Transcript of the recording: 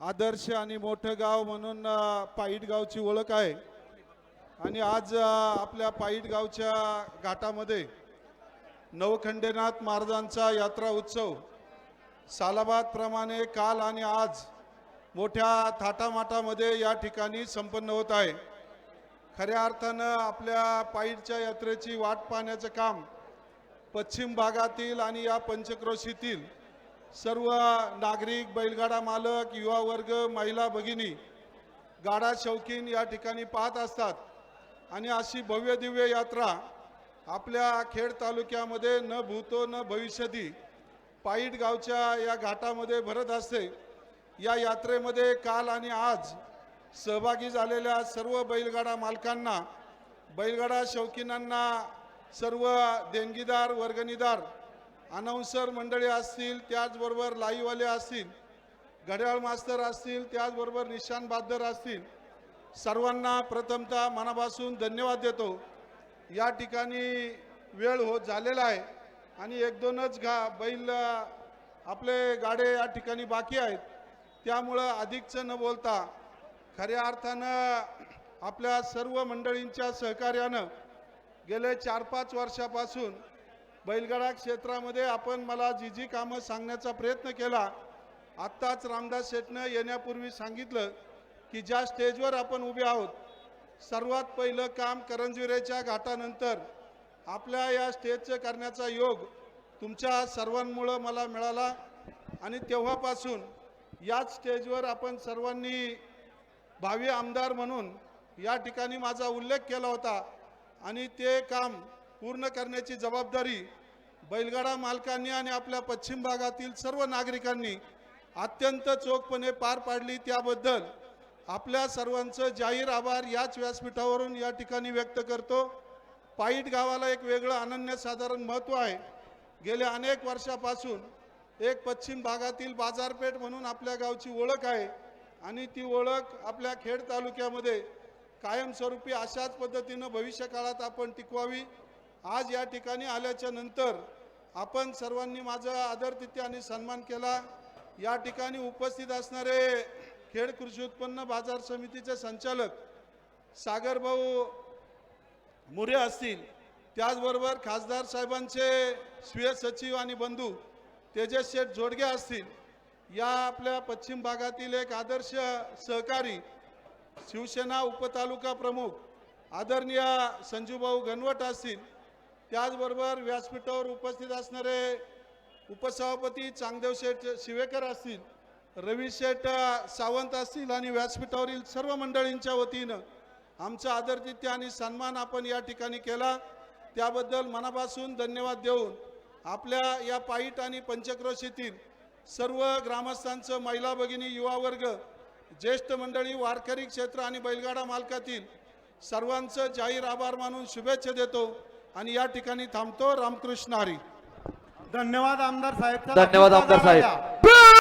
आदर्श आणि मोठं गाव म्हणून पाईटगावची पाईट गावची ओळख आहे. आणि आज आपल्या पाईट गावच्या घाटामध्ये नवखंडेनाथ महाराजांचा यात्रा उत्सव. सालाबादप्रमाणे काल आणि आज मोठ्या थाटामाटामध्ये या ठिकाणी संपन्न होत आहे. खऱ्या अर्थानं आपल्या पाईटच्या यात्रेची वाट पाहण्याचं काम पश्चिम भागातील आणि या पंचक्रोशीतील सर्व नागरिक बैलगाडा मालक युवा वर्ग महिला भगिनी गाडा शौकीन या ठिकाणी पाहत असतात. आणि अशी भव्य दिव्य यात्रा आपल्या खेड तालुक्यामध्ये न भूतो न भविष्यती पाईट गावच्या या घाटामध्ये भरत असते. या यात्रेमध्ये काल आणि आज सहभागी झालेल्या सर्व बैलगाडा मालकांना बैलगाडा शौकीनांना सर्व देणगीदार वर्गणीदार अनाऊन्सर मंडळी असतील त्याचबरोबर लाईवाले असतील घड्याळ मास्तर असतील त्याचबरोबर निशान बादर असतील सर्वांना प्रथमतः मनापासून धन्यवाद देतो. या ठिकाणी वेळ होत झालेला आहे आणि एक दोनच घा बैल आपले गाडे या ठिकाणी बाकी आहेत. त्यामुळं अधिकचं न बोलता खऱ्या अर्थानं आपल्या सर्व मंडळींच्या सहकार्यानं गेले चार पाच वर्षापासून बैलगाडा क्षेत्रामध्ये आपण मला जी जी कामं सांगण्याचा प्रयत्न केला आत्ताच रामदास शेटनं येण्यापूर्वी सांगितलं की ज्या स्टेजवर आपण उभे आहोत सर्वात पहिलं काम करंजविरेच्या घाटानंतर आपल्या या स्टेजचं करण्याचा योग तुमच्या सर्वांमुळं मला मिळाला आणि तेव्हापासून याच स्टेजवर आपण सर्वांनी भावी आमदार म्हणून या ठिकाणी माझा उल्लेख केला होता आणि ते काम पूर्ण करण्याची जबाबदारी बैलगाडा मालकांनी आणि आपल्या पश्चिम भागातील सर्व नागरिकांनी अत्यंत चोखपणे पार पाडली. त्याबद्दल आपल्या सर्वांचं जाहीर आभार याच व्यासपीठावरून या ठिकाणी व्यक्त करतो. पाईट गावाला एक वेगळं अनन्यसाधारण महत्त्व आहे. गेल्या अनेक वर्षापासून एक पश्चिम भागातील बाजारपेठ म्हणून आपल्या गावची ओळख आहे आणि ती ओळख आपल्या खेड तालुक्यामध्ये कायमस्वरूपी अशाच पद्धतीनं भविष्यकाळात आपण टिकवावी. आज या ठिकाणी आल्याच्यानंतर आपण सर्वांनी माझा आदरतिथ्य आणि सन्मान केला. या ठिकाणी उपस्थित असणारे खेड कृषी उत्पन्न बाजार समितीचे संचालक सागरभाऊ मुरे असतील त्याचबरोबर खासदार साहेबांचे स्वीय सचिव आणि बंधू तेजस शेठ जोडगे असतील या आपल्या पश्चिम भागातील एक आदर्श सहकारी शिवसेना उपतालुका प्रमुख आदरणीय संजूभाऊ घनवट असतील त्याचबरोबर व्यासपीठावर उपस्थित असणारे उपसभापती चांगदेव शेठ शिवेकर असतील रवी शेठ सावंत असतील आणि व्यासपीठावरील सर्व मंडळींच्या वतीनं आमचं आदरतिथ्य आणि सन्मान आपण या ठिकाणी केला. त्याबद्दल मनापासून धन्यवाद देऊन आपल्या या पाईट आणि पंचक्रोशीतील सर्व ग्रामस्थांचं महिला भगिनी युवा वर्ग ज्येष्ठ मंडळी वारकरी क्षेत्र आणि बैलगाडा मालकातील सर्वांचं जाहीर आभार मानून शुभेच्छा देतो. आणि या ठिकाणी थांबतो रामकृष्ण हरी. धन्यवाद आमदार साहेब. धन्यवाद आमदार साहेब.